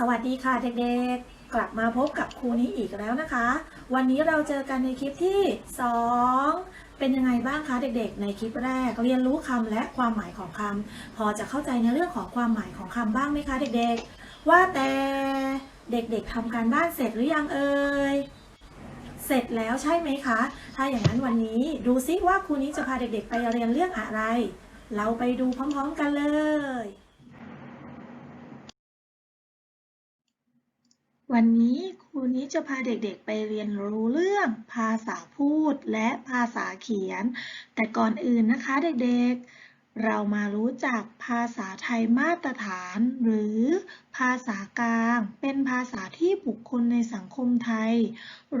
สวัสดีค่ะเด็กๆ กลับมาพบกับครูนี้อีกแล้วนะคะ วันนี้เราเจอกันในคลิปที่ 2 เป็นยังไงบ้างคะเด็กๆ ในคลิปแรก เรียนรู้คำและความหมายของคำพอจะเข้าใจในเรื่องของความหมายของคำบ้างไหมคะเด็กๆ ว่าแต่เด็กๆทำการบ้านเสร็จหรือยังเอ่ยเสร็จแล้วใช่ไหมคะ ถ้าอย่างนั้นวันนี้ดูซิว่าครูนี้จะพาเด็กๆ ไปเรียนเรื่องอะไร เราไปดูพร้อมๆกันเลย วันนี้ครูนี้จะพาเด็กๆไปเรียนรู้เรื่องภาษาพูดและภาษาเขียน แต่ก่อนอื่นนะคะเด็กๆ เรามารู้จักภาษาไทยมาตรฐาน หรือภาษากลาง เป็นภาษาที่บุคคลในสังคมไทย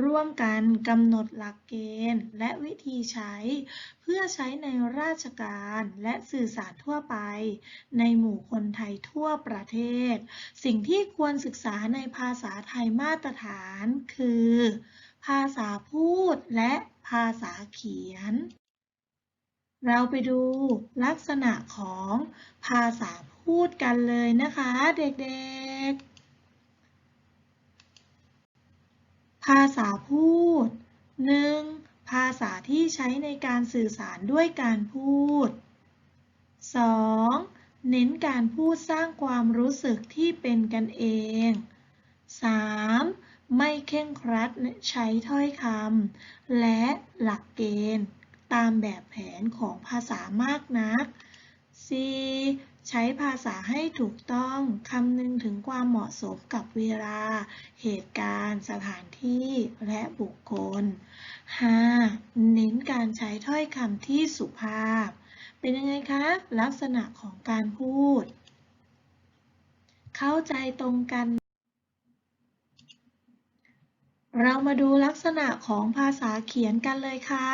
ร่วมกันกำหนดหลักเกณฑ์ และวิธีใช้ เพื่อใช้ในราชการและสื่อสารทั่วไป ในหมู่คนไทยทั่วประเทศ สิ่งที่ควรศึกษาในภาษาไทยมาตรฐาน คือ ภาษาพูดและภาษาเขียน เราไปดูลักษณะของภาษาพูดกันเลยนะคะเด็กๆ ภาษาพูด 1. ภาษาที่ใช้ในการสื่อสารด้วยการพูด 2. เน้นการพูดสร้างความรู้สึกที่เป็นกันเอง 3. ไม่เข่งครัดใช้ถ้อยคำและหลักเกณฑ์ ตามแบบแผนของภาษามากนัก 4. ใช้ภาษาให้ถูกต้องคำนึงถึงความเหมาะสมกับเวลา เหตุการณ์ สถานที่ และบุคคล 5. เน้นการใช้ถ้อยคำที่สุภาพ เป็นยังไงคะ ลักษณะของการพูด เข้าใจตรงกัน เรามาดูลักษณะของภาษาเขียนกันเลยค่ะ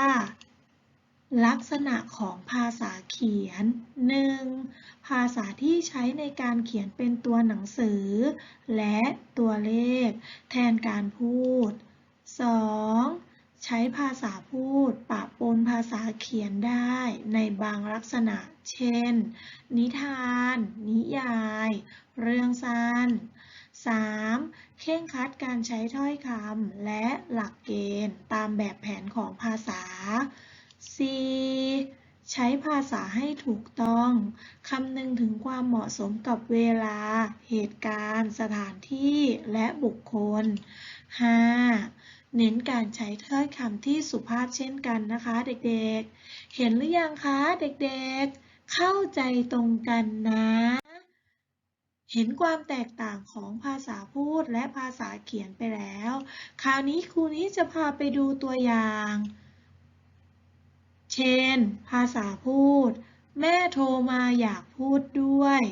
ลักษณะของภาษาเขียน 1. ภาษาที่ใช้ในการเขียนเป็นตัวหนังสือ และตัวเลข แทนการพูด 2. ใช้ภาษาพูดปะปนภาษาเขียนได้ในบางลักษณะ เช่น นิทาน นิยาย เรื่องสั้น 3. เคร่งคัดการใช้ถ้อยคำและหลักเกณฑ์ตามแบบแผนของภาษา 4. ใช้ภาษาให้ถูกต้อง คำนึงถึงความเหมาะสมกับเวลา เหตุการณ์ สถานที่และบุคคล 5. เน้นการใช้ถ้อยคำที่สุภาพเช่นกันนะคะเด็กๆ เห็นหรือยังคะเด็กๆ เข้าใจตรงกันนะเห็นความแตกต่างของภาษาพูดและภาษาเขียนไปแล้ว คราวนี้ครูนี้จะพาไปดูตัวอย่าง เช่นภาษาพูด แม่โทรมาอยากพูดด้วย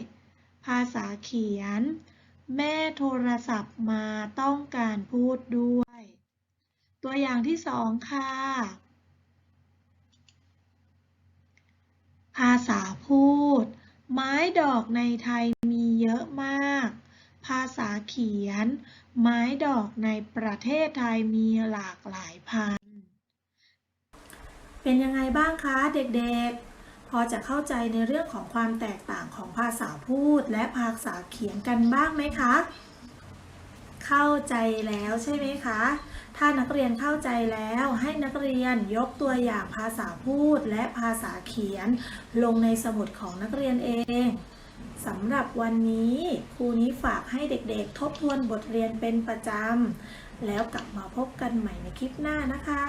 ภาษาเขียน แม่โทรศัพท์มาต้องการพูดด้วย ตัวอย่างที่สองค่ะ ภาษาพูด ไม้ดอกในไทยมีเยอะมาก ภาษาเขียน ไม้ดอกในประเทศไทยมีหลากหลายพันธุ์ เป็นยังไงบ้างคะเด็กๆ พอจะเข้าใจในเรื่องของความแตกต่างของภาษาพูดและภาษาเขียนกันบ้างไหมคะ เข้าใจแล้วใช่ไหมคะ ถ้านักเรียนเข้าใจแล้วให้นักเรียนยกตัวอย่างภาษาพูดและภาษาเขียน ลงในสมุดของนักเรียนเองสำหรับวันนี้ครูนี้ฝากให้เด็กๆ ทบทวนบทเรียนเป็นประจำ แล้วกลับมาพบกันใหม่ในคลิปหน้านะคะ